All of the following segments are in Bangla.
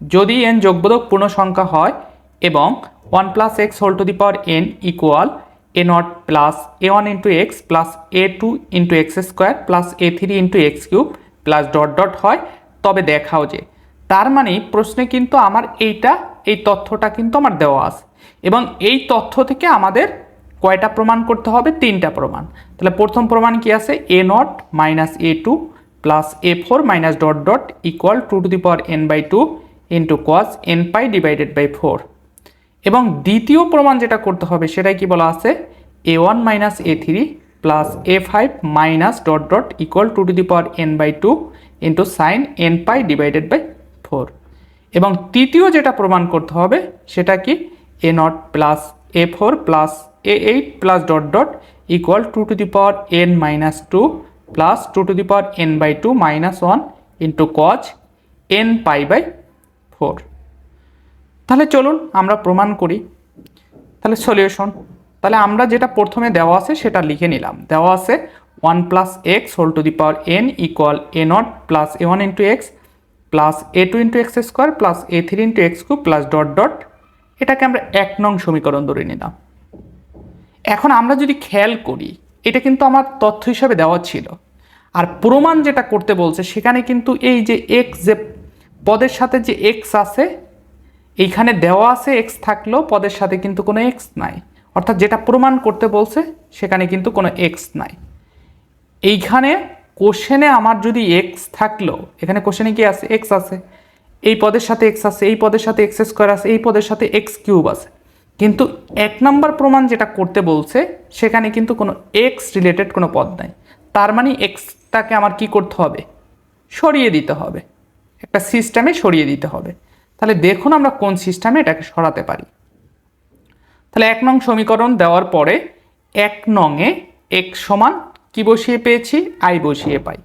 যদি এন যোগবোধক পূর্ণ সংখ্যা হয় এবং one plus x whole to the power n equal a naught plus a one into x plus a two into x square plus a three into x cube plus dot dot হয়, তবে দেখাও যে, তার মানে প্রশ্নে কিন্তু আমার এইটা, এই তথ্যটা কিন্তু আমার দেওয়া আছে। এবং এই তথ্য থেকে আমাদের কয়টা প্রমাণ করতে হবে? তিনটা প্রমাণ। তাহলে প্রথম প্রমাণ কি আছে? A nought minus a two plus a four minus dot dot equal to two the power n by two into cos n pi divided by four এবং দ্বিতীয় প্রমাণ যেটা করতে হবে, সেটাই কি বলা আছে? A one minus a three plus a five minus dot dot equal to two the power n by two into sin n pi divided by four এবং তৃতীয় যেটা প্রমাণ করতে হবে, সেটা কি? A nought plus a four plus a eight plus dot dot equal to two the power n minus two plus two to the power n by two minus one into cos n pi by four. তাহলে চলুন আমরা প্রমাণ করি। তাহলে সলিউশন। তাহলে আমরা যেটা প্রথমে দেওয়া আছে সেটা লিখে নিলাম। দেওয়া আছে one plus x whole to the power n equal a naught plus a one into x plus a two into x square plus a three into x cube plus dot dot. এটাকে আমরা এক নং সমীকরণ ধরে নিলাম। এখন আমরা যদি খেয়াল করি, এটা কিন্তু আমার তথ্য হিসাবে দেওয়া ছিল। আর প্রমাণ যেটা করতে বলছে, সেখানে কিন্তু এই যে এক্স যে পদের সাথে যে এক্স আছে, এইখানে দেওয়া আছে এক্স থাকলেও পদের সাথে কিন্তু কোনো এক্স নাই। অর্থাৎ যেটা প্রমাণ করতে বলছে, সেখানে কিন্তু কোনো এক্স নাই। এইখানে কোশ্চেনে আমার যদি এক্স থাকল, এখানে কোশ্চেনে কি আছে? এক্স আছে। এই পদের সাথে এক্স আছে, এই পদের সাথে এক্স স্কোয়ার আছে, এই পদের সাথে এক্স কিউব আছে। কিন্তু এক নম্বর প্রমাণ যেটা করতে বলছে, সেখানে কিন্তু কোনো এক্স রিলেটেড কোনো পদ নাই। তার মানে এক্সটাকে আমার কি করতে হবে? সরিয়ে দিতে হবে। একটা সিস্টেমে সরিয়ে দিতে হবে। তাহলে দেখুন আমরা কোন সিস্টেমে এটাকে সরাতে পারি। তাহলে এক নং সমীকরণ দেওয়ার পরে এক নংয়ে এক সমান কি বসিয়ে পেয়েছি? আই বসিয়ে পাই।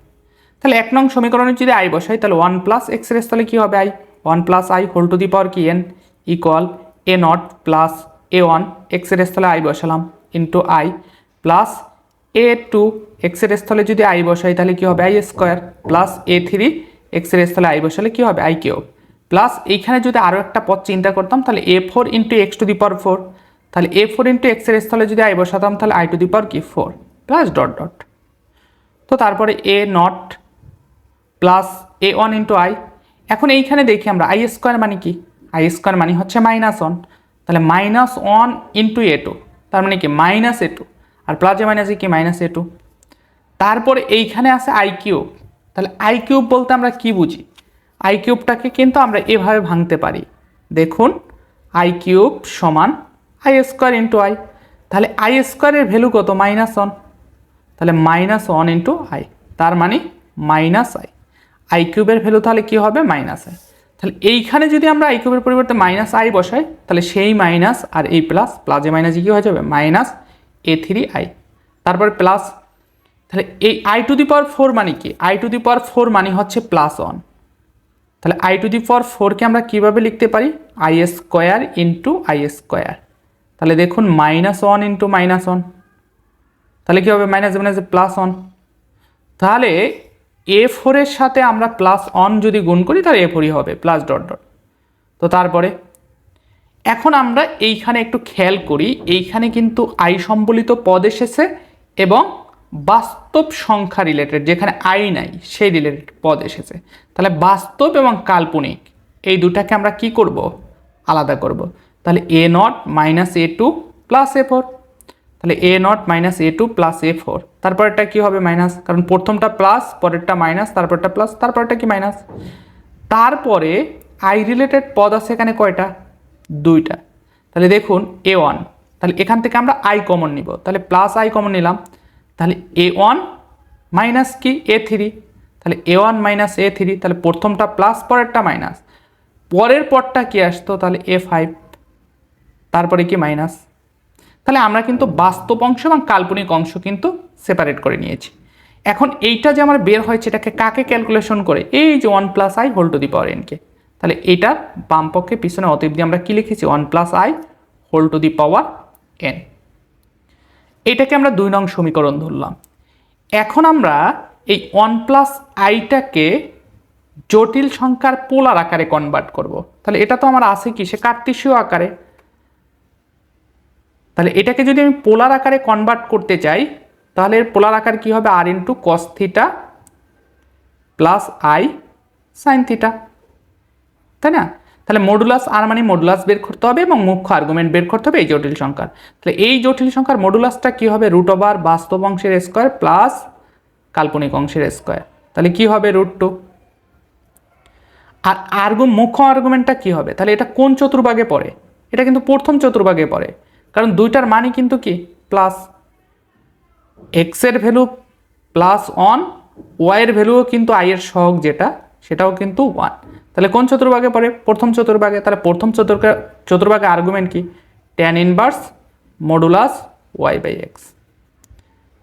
তাহলে এক নং সমীকরণে যদি আই বসাই, তাহলে ওয়ান প্লাস এক্স রেস তাহলে কী হবে i one plus i whole to the power কি n equal a naught plus a one x তাহলে আই বসালাম into i plus a two এক্সের স্থলে যদি আই বসাই, তাহলে কী হবে? I square plus a three এক্সের স্থলে আই বসালে কী হবে? I cube. প্লাস এইখানে যদি আরও একটা পদ চিন্তা করতাম, তাহলে a four into x to the power four তাহলে এ ফোর ইন্টু এক্সের স্থলে যদি আই বসাতাম, তাহলে আই টু দি পাওয়ার কি? Four plus dot dot. তো তারপরে a naught plus a one into i এখন এইখানে দেখি আমরা আই স্কোয়ার মানে কি? আই স্কোয়ার মানে হচ্ছে মাইনাস ওয়ান তাহলে minus one into a two তার মানে কি? মাইনাস এ টু আর প্লাসে মাইনাসে কি? মাইনাস এ টু তারপরে এইখানে আছে আই কিউব। তাহলে আই কিউব বলতে আমরা কি বুঝি? আই কিউবটাকে কিন্তু আমরা এভাবে ভাঙতে পারি। দেখুন আই কিউব সমান আই স্কোয়ার ইন্টু আই তাহলে আই স্কোয়ারের ভ্যালু কত? মাইনাস ওয়ান তাহলে মাইনাস ওয়ান ইন্টু আই তার মানে মাইনাস আই আই কিউবের ভ্যালু তাহলে কি হবে? মাইনাস আই তাহলে এইখানে যদি আমরা আই কিউবের পরিবর্তে মাইনাস আই বসাই, তাহলে সেই মাইনাস আর এই প্লাস প্লাসে মাইনাসে কী হয়ে যাবে? মাইনাস এ থ্রি আই তারপর প্লাস তাহলে এই i to the power four মানে কি? I to the power four মানে হচ্ছে প্লাস ওয়ান তাহলে আই টু দি পাওয়ার ফোরকে আমরা কীভাবে লিখতে পারি? I square into i square তাহলে দেখুন minus one into minus one তাহলে কী হবে? মাইনাস মাইনাস প্লাস ওয়ান তাহলে এ ফোরের সাথে আমরা প্লাস অন যদি গুণ করি, তাহলে এ ফোরই হবে প্লাস ডট ডট তো তারপরে, এখন আমরা এইখানে একটু খেয়াল করি, এইখানে কিন্তু আই সম্বলিত পদ এসেছে এবং বাস্তব সংখ্যা রিলেটেড যেখানে আই নাই, সেই রিলেটেড পদ এসেছে। তাহলে বাস্তব এবং কাল্পনিক, এই দুটাকে আমরা কি করব? আলাদা করব। তাহলে a naught minus a two plus a four তাহলে a naught minus a two plus a four তারপরেরটা কী হবে মাইনাস কারণ প্রথমটা প্লাস পরেরটা মাইনাস তারপরটা প্লাস তারপরটা কি মাইনাস তারপরে আই রিলেটেড পদ আছে এখানে কয়টা? দুইটা। তাহলে দেখুন এ ওয়ান তাহলে এখান থেকে আমরা আই কমন নিব। তাহলে প্লাস আই কমন নিলাম। তাহলে এ ওয়ান মাইনাস কি? এ থ্রি তাহলে a one minus a three তাহলে প্রথমটা প্লাস পরেরটা মাইনাস পরের পরটা কি আসতো? তাহলে এ ফাইভ তারপরে কি মাইনাস তাহলে আমরা কিন্তু বাস্তব অংশ এবং কাল্পনিক অংশ কিন্তু সেপারেট করে নিয়েছি। এখন এইটা যে আমার বের হয়েছে, এটাকে কাকে ক্যালকুলেশন করে? এই যে one plus i whole to the power NK তাহলে এইটার বাম পক্ষে পিছনে অতীব দিয়ে আমরা কী লিখেছি? One plus i whole to the power n এটাকে আমরা দুই নং সমীকরণ ধরলাম। এখন আমরা এই ওয়ান প্লাস আইটাকে জটিল সংখ্যার পোলার আকারে কনভার্ট করব। তাহলে এটা তো আমার আছে কি? সে কার্তিসীয় আকারে। তাহলে এটাকে যদি আমি পোলার আকারে কনভার্ট করতে চাই, তাহলে এর পোলার আকার কি হবে? R into cos theta plus i sine theta তাই না? তাহলে মডুলাস আর মানে মডুলাস বের করতে হবে এবং মুখ্য আর্গুমেন্ট বের করতে হবে এই জটিল সংখ্যার। তাহলে এই জটিল সংখ্যার মডুলাসটা কি হবে? রুট ওভার বাস্তব অংশের স্কোয়ার প্লাস কাল্পনিক অংশের স্কোয়ার তাহলে কি হবে রুট টু আর আর্গু মুখ্য আর্গুমেন্টটা কি হবে? তাহলে এটা কোন চতুর্ভাগে পড়ে? এটা কিন্তু প্রথম চতুর্ভাগে পড়ে। কারণ দুইটার মানই কিন্তু কি? প্লাস এক্সের ভ্যালু প্লাস ওয়ান ওয়াইয়ের ভ্যালুও কিন্তু আইয়ের সহগ যেটা সেটাও কিন্তু ওয়ান তাহলে কোন চতুর্ভাগে পড়ে? প্রথম চতুর্ভাগে। তাহলে প্রথম চতুর্ভা চতুর্ভাগে আর্গুমেন্ট কি? Tan inverse modulus y by x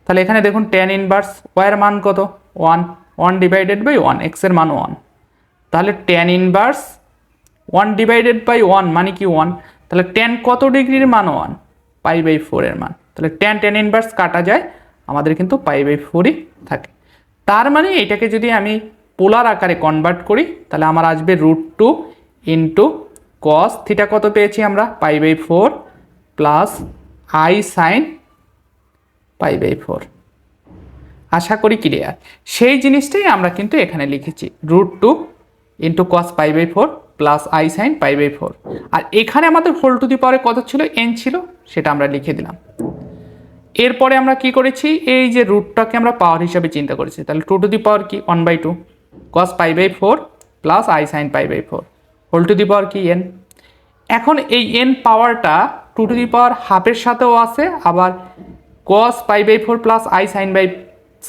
তাহলে এখানে দেখুন ট্যান ইনভার্স ওয়াইয়ের মান কত? One one divided by one এক্সের মান ওয়ান তাহলে tan inverse one divided by one মানে কি ওয়ান তাহলে ট্যান কত ডিগ্রির মান ওয়ান পাই বাই ফোরের মান। তাহলে ট্যান ট্যান ইনভার্স কাটা যায়। আমাদের কিন্তু পাই বাই ফোরই থাকে। তার মানে এটাকে যদি আমি পোলার আকারে কনভার্ট করি, তাহলে আমার আসবে root two into cos theta কত পেয়েছি আমরা? Pi by four plus i sine pi by four আশা করি ক্লিয়ার সেই জিনিসটাই আমরা কিন্তু এখানে লিখেছি। Root two into cos pi by four plus i sine pi by four আর এখানে আমাদের হোল টু দি পাওয়ারে কত ছিল? এন ছিল, সেটা আমরা লিখে দিলাম। এরপরে আমরা কি করেছি? এই যে রুটটাকে আমরা পাওয়ার হিসাবে চিন্তা করেছি। তাহলে টু টু দি পাওয়ার কি? One by two cos pi by four plus i sine pi by four whole to the power কি এন এখন এই এন পাওয়ারটা টু টু দি পাওয়ার হাফের সাথেও আছে, আবার cos pi by four plus i sine by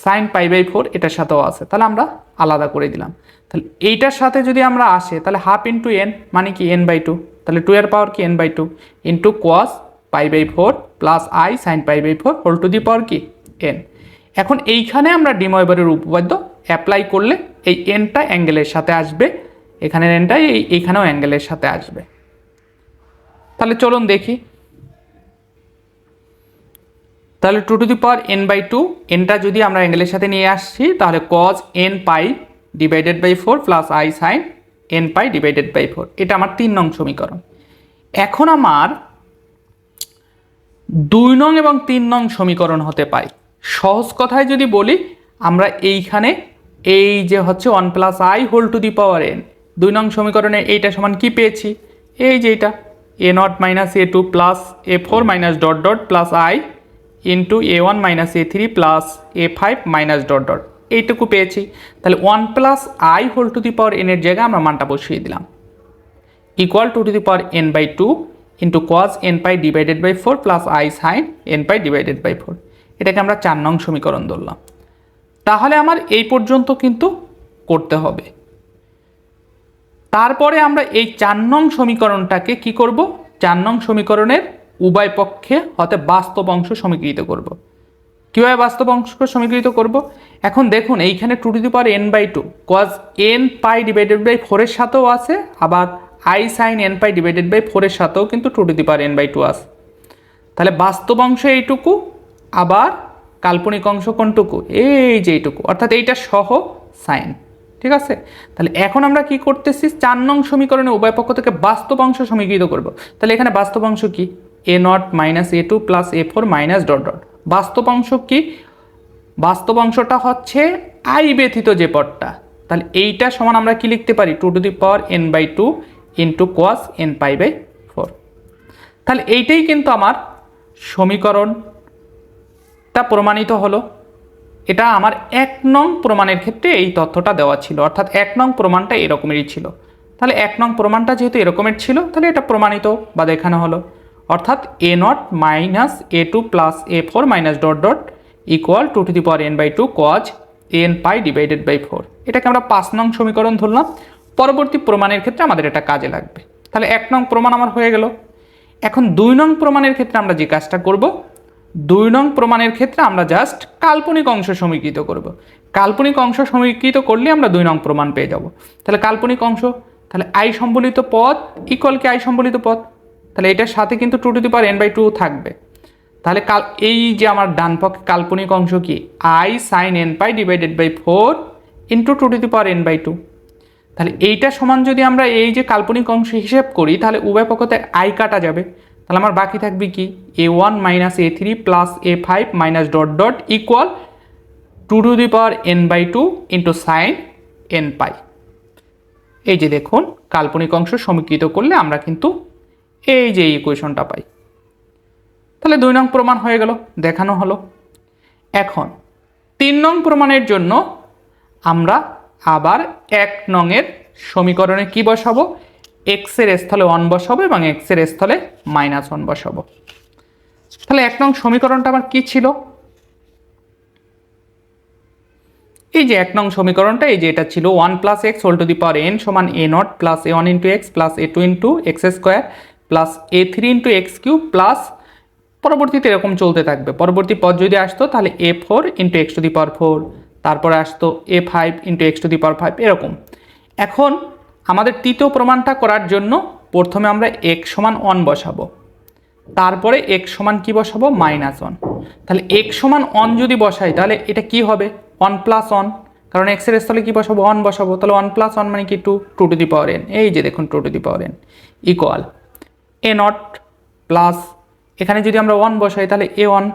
sine pi by four এটার সাথেও আছে। তাহলে আমরা আলাদা করে দিলাম। তাহলে এইটার সাথে যদি আমরা আসে, তাহলে হাফ ইন্টু এন মানে কি এন বাই টু তাহলে টু এর পাওয়ার কি n by two into cos pi by four plus i sine pi by four whole to the power কি এন এখন এইখানে আমরা ডিময়বারের উপপাদ্য অ্যাপ্লাই করলে এই এনটা অ্যাঙ্গেলের সাথে আসবে। এখানের এনটা এই এইখানেও অ্যাঙ্গেলের সাথে আসবে। তাহলে চলুন দেখি। তাহলে two to the power n by two এনটা যদি আমরা অ্যাঙ্গেলের সাথে নিয়ে আসছি, তাহলে cos n pi divided by four plus i sine n pi divided by four এটা আমার তিন নং সমীকরণ। এখন আমার দুই নং এবং তিন নং সমীকরণ হতে পাই সহজ কথায় যদি বলি, আমরা এইখানে এই যে হচ্ছে one plus i whole to the power n দুই নং সমীকরণে এইটা সমান কি পেয়েছি? এই যে এটা a nought minus a two plus a four minus dot dot plus i into a one minus a three plus a five minus dot dot এইটুকু পেয়েছি। তাহলে one plus i whole to the power এনের জায়গায় আমরা মানটা বসিয়ে দিলাম। Equal to two the power n by two into cos n pi divided by four plus i sin n pi divided by four এটাকে আমরা চার নং সমীকরণ ধরলাম। তাহলে আমার এই পর্যন্ত কিন্তু করতে হবে। তারপরে আমরা এই চার নং সমীকরণটাকে কি করব? চার নং সমীকরণের উভয় পক্ষে হতে বাস্তব অংশ সমীকৃত করব। কীভাবে বাস্তব অংশ সমীকৃত করব? এখন দেখুন, এইখানে two to the power n by two cos n pi divided by ফোরের সাথেও আছে, আবার i sine n pi divided by ফোরের সাথেও কিন্তু two to the power n by two আছে। তাহলে বাস্তব অংশ এইটুকু, আবার কাল্পনিক অংশ কোনটুকু? এই যে এইটুকু। অর্থাৎ এইটা সহ সাইন। ঠিক আছে? তাহলে এখন আমরা কি করতেছি? চার নং সমীকরণে উভয় পক্ষ থেকে বাস্তব অংশ সমীকৃত করব। তাহলে এখানে বাস্তব অংশ কি? A naught minus a two plus a four minus dot dot বাস্তব অংশ কি? বাস্তব অংশটা হচ্ছে আই ব্যথিত যে পদটা। তাহলে এইটা সমান আমরা কি লিখতে পারি? Two to the power n by two into cos n pi by four তাহলে এইটাই কিন্তু আমার সমীকরণটা প্রমাণিত হলো। এটা আমার এক নং প্রমাণের ক্ষেত্রে এই তথ্যটা দেওয়া ছিল। অর্থাৎ এক নং প্রমাণটা এরকমেরই ছিল। তাহলে এক নং প্রমাণটা যেহেতু এরকমের ছিল, তাহলে এটা প্রমাণিত বা দেখানো হলো। অর্থাৎ a nought minus a two plus a four minus dot dot equal to two the power n by two cos n pi divided by four এটাকে আমরা পাঁচ নং সমীকরণ ধরলাম। পরবর্তী প্রমাণের ক্ষেত্রে আমাদের এটা কাজে লাগবে। তাহলে এক নং প্রমাণ আমার হয়ে গেল। এখন দুই নং প্রমাণের ক্ষেত্রে আমরা যে কাজটা করব দুই নং প্রমাণের ক্ষেত্রে আমরা জাস্ট কাল্পনিক অংশ সমীকৃত করব। কাল্পনিক অংশ সমীকৃত করলে আমরা দুই নং প্রমাণ পেয়ে যাব। তাহলে কাল্পনিক অংশ, তাহলে আই সম্বলিত পদ ইকুয়াল কি আই সম্বলিত পদ? তাহলে এটার সাথে কিন্তু two to the power n by two থাকবে। তাহলে কাল, এই যে আমার ডান পক্ষে কাল্পনিক অংশ কি? I sine n pi divided by four into two to the power n by two তাহলে এইটা সমান যদি আমরা এই যে কাল্পনিক অংশ হিসেব করি, তাহলে উভয় পক্ষতে আই কাটা যাবে। তাহলে আমার বাকি থাকবে কি? A one minus a three plus a five minus dot dot equal to two the power n by two into sin n pi এই যে দেখুন, কাল্পনিক অংশ সমীকৃত করলে আমরা কিন্তু এই যে ইকুয়েশনটা পাই। তাহলে দুই নং প্রমাণ হয়ে গেল, দেখানো হলো। এখন, তিন নং প্রমাণের জন্য আমরা আবার এক নংয়ের সমীকরণে কি বসাবো? এক্সের স্থলে ওয়ান বসাবো এবং এক্সের স্থলে মাইনাস ওয়ান বসাবো। তাহলে এক নং সমীকরণটা আমার কি ছিল? এই যে এক নং সমীকরণটা, এই যে এটা ছিল one plus x whole to the power n সমান a naught plus a one into x plus a two into x square plus a three into x cube plus পরবর্তীতে এরকম চলতে থাকবে। পরবর্তী পদ যদি আসতো তাহলে a four into x to the power four তারপরে আসতো a five into x to the power five এরকম। এখন আমাদের তৃতীয় প্রমাণটা করার জন্য প্রথমে আমরা এক সমান অন বসাবো। তারপরে এক সমান কি বসাবো? মাইনাস ওয়ান তাহলে এক সমান অন যদি বসাই, তাহলে এটা কি হবে? ওয়ান প্লাস ওয়ান কারণ এক্সের স্থলে কি বসাবো? ওয়ান বসাবো। তাহলে ওয়ান প্লাস ওয়ান মানে কি? Two two to the power n এই যে দেখুন two to the power n equal a naught plus এখানে যদি আমরা ওয়ান বসাই, তাহলে a one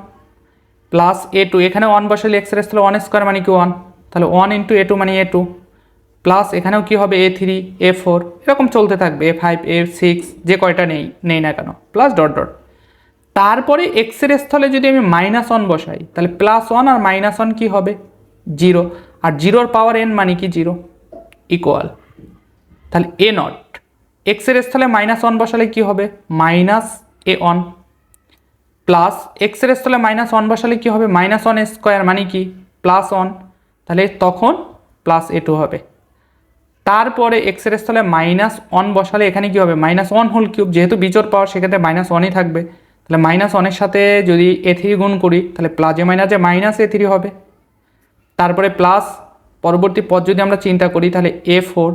plus a two এখানে ওয়ান বসালে এক্সের স্থলে ওয়ান স্কোয়ার মানে কি? ওয়ান তাহলে ওয়ান ইন্টু এ টু মানে এ টু প্লাস এখানেও কি হবে? এ থ্রি এ ফোর এরকম চলতে থাকবে। এ ফাইভ এ সিক্স যে কয়টা নেই নেই না কেন? প্লাস ডট ডট তারপরে এক্সের স্থলে যদি আমি মাইনাস ওয়ান বসাই, তাহলে প্লাস ওয়ান আর মাইনাস ওয়ান কী হবে? জিরো আর জিরোর পাওয়ার এন মানে কি জিরো ইকুয়াল তাহলে এ নট এক্সের স্থলে মাইনাস ওয়ান বসালে কি হবে? মাইনাস এ ওয়ান প্লাস এক্সের স্থলে মাইনাস ওয়ান বসালে কি হবে? মাইনাস ওয়ান স্কোয়ার মানে কি? প্লাস ওয়ান তাহলে তখন প্লাস এ টু হবে। তারপরে এক্সের স্থলে মাইনাস ওয়ান বসালে এখানে কি হবে? মাইনাস ওয়ান হোল কিউব যেহেতু বিচোর পাওয়ার, সেক্ষেত্রে মাইনাস ওয়ানই থাকবে। তাহলে মাইনাস ওয়ানের সাথে যদি এ থ্রি গুণ করি, তাহলে প্লাজে মাইনাসে মাইনাস এ থ্রি হবে। তারপরে প্লাস পরবর্তী পদ যদি আমরা চিন্তা করি, তাহলে এ ফোর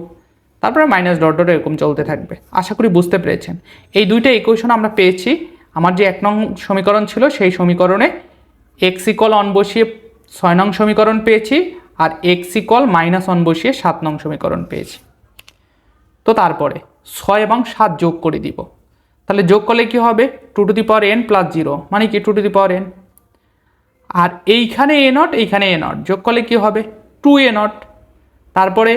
তারপরে মাইনাস ডট ডট এরকম চলতে থাকবে। আশা করি বুঝতে পেরেছেন। এই দুইটা ইকুয়েশন আমরা পেয়েছি। আমার যে এক নং সমীকরণ ছিল, সেই সমীকরণে এক্স ইকল অন বসিয়ে ছয় নং সমীকরণ পেয়েছি। আর এক্স ইকল মাইনাস অন বসিয়ে সাত নং সমীকরণ পেয়েছি। তো তারপরে ছয় এবং সাত যোগ করে দিব। তাহলে যোগ করলে কি হবে? Two to the power n plus zero মানে কি? Two to the power n আর এইখানে এ নট এইখানে এ নট যোগ করলে কি হবে? টু এ নট তারপরে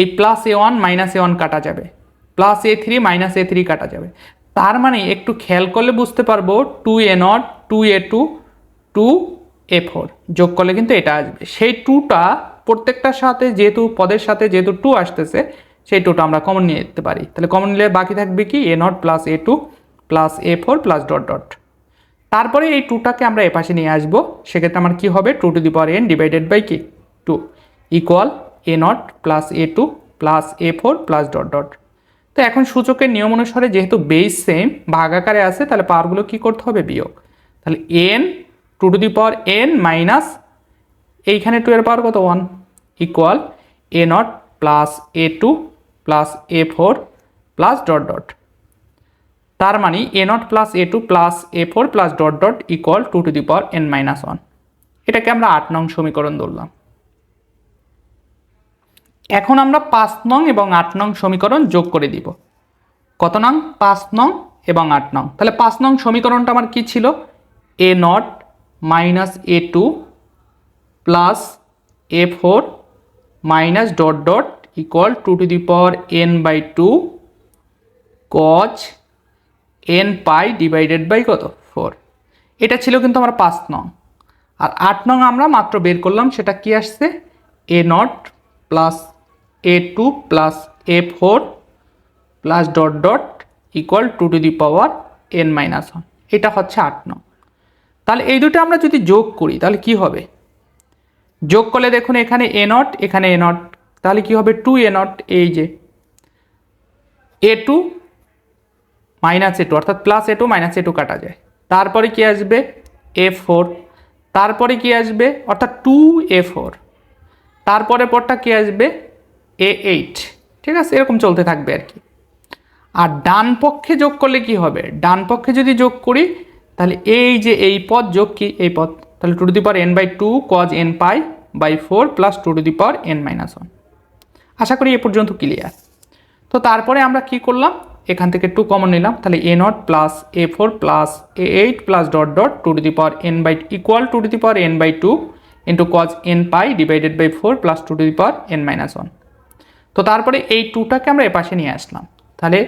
এই plus a one minus a one কাটা যাবে। Plus a three minus a three কাটা যাবে। তার মানে একটু খেয়াল করলে বুঝতে পারব two a naught two a two two a four যোগ করলে কিন্তু এটা আসবে। সেই টুটা প্রত্যেকটার সাথে যেহেতু, পদের সাথে যেহেতু টু আসতেছে, সেই টুটা আমরা কমন নিয়ে যেতে পারি। তাহলে কমন নিলে বাকি থাকবে কি? A naught plus a two plus a four plus dot dot তারপরে এই টুটাকে আমরা এপাশে নিয়ে আসব। সেক্ষেত্রে আমার কি হবে? Two to the power n divided by কি? Two equal a naught plus a two plus a four plus dot dot তো এখন সূচকের নিয়ম অনুসারে যেহেতু বেস সেম ভাগাকারে আছে, তাহলে পাওয়ারগুলো কী করতে হবে? বিয়োগ। তাহলে n two to the power n minus এইখানে টু এর পাওয়ার কত? One equal a naught plus a two plus a four plus dot dot. তার মানে a naught plus a two plus a four plus dot dot equal two to the power n minus one. এটাকে আমরা আট নং সমীকরণ ধরলাম। এখন আমরা পাঁচ নং এবং আট নং সমীকরণ যোগ করে দিব। কত নং? পাঁচ নং এবং আট নং। তাহলে পাঁচ নং সমীকরণটা আমার কি ছিল? A naught minus a two plus a four minus dot dot equal two to the power n by two cos n pi divided by কত? ফোর এটা ছিল কিন্তু আমার পাঁচ নং। আর আট নং আমরা মাত্র বের করলাম, সেটা কি আসছে? A naught plus a two plus a four plus dot dot equal two to the power n minus one এটা হচ্ছে আট নং। তাহলে এই দুটো আমরা যদি যোগ করি, তাহলে কি হবে? যোগ করলে দেখুন এখানে এ নট এখানে এ নট তাহলে কি হবে? টু এ নট এই যে a two minus a two অর্থাৎ plus a two minus a two কাটা যায়। তারপরে কি আসবে? এ ফোর তারপরে কি আসবে? অর্থাৎ টু এ ফোর তারপরে পরটা কি আসবে? এ এইট ঠিক আছে? এরকম চলতে থাকবে আর কি। আর ডান পক্ষে যোগ করলে কি হবে? ডান পক্ষে যদি যোগ করি তাহলে এই যে এই পদ যোগ কি? এই পদ। তাহলে two to the power n by two cos n pi by four plus two to the power n minus one আশা করি এ পর্যন্ত ক্লিয়ার তো তারপরে আমরা কি করলাম? এখান থেকে টু কমন নিলাম। তাহলে a naught plus a four plus a eight plus dot dot two to the power n by equal two to the power n by two into cos n pi divided by four plus two to the power n minus one তো তারপরে এই টুটাকে আমরা এপাশে নিয়ে আসলাম। তাহলে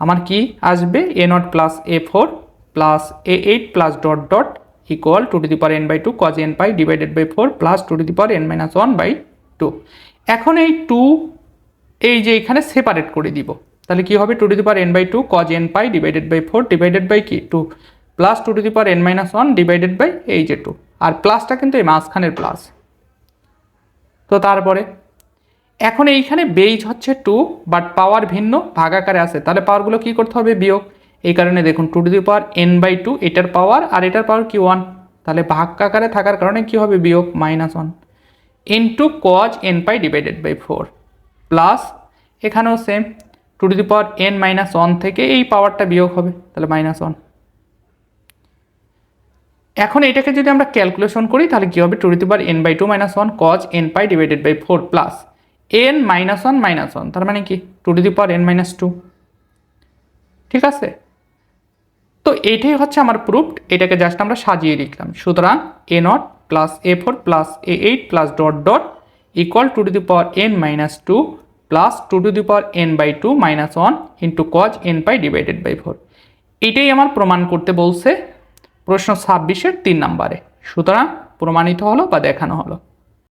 আমার কি আসবে? A naught plus a four plus a eight plus dot dot equal two to the power n by two cos n pi divided by four plus two to the power n minus one by two এখন এই টু এই যে এখানে সেপারেট করে দিব, তাহলে কি হবে? Two to the power n by two cos n pi divided by four divided by কি? Two plus two to the power n minus one divided by এই যে টু আর প্লাসটা কিন্তু এই মাঝখানের প্লাস তো তারপরে, এখন এইখানে বেইজ হচ্ছে টু বাট পাওয়ার ভিন্ন, ভাগাকারে আছে। তাহলে পাওয়ারগুলো কি করতে হবে? বিয়োগ। এই কারণে দেখুন two to the power n by two এটার পাওয়ার আর এটার পাওয়ার কি ওয়ান তাহলে ভাগাকারে থাকার কারণে কি হবে? বিয়োগ minus one n two cos n pi divided by four plus এখানেও same two to the power n minus one থেকে এই পাওয়ারটা বিয়োগ হবে, তাহলে মাইনাস ওয়ান এখন এটাকে যদি আমরা ক্যালকুলেশন করি, তাহলে কী হবে? Two to the power n by two minus one cos n pi divided by four plus n minus one minus one তার মানে কি? Two to the power n minus two ঠিক আছে? তো এইটাই হচ্ছে আমার প্রুফ এটাকে জাস্ট আমরা সাজিয়ে লিখলাম। সুতরাং a naught plus a four plus a eight plus dot dot equal two to the power n minus two plus two to the power n by two minus one into cos n pi divided by four এটাই আমার প্রমাণ করতে বলছে প্রশ্ন ছাব্বিশের তিন নম্বরে। সুতরাং প্রমাণিত হলো বা দেখানো হলো।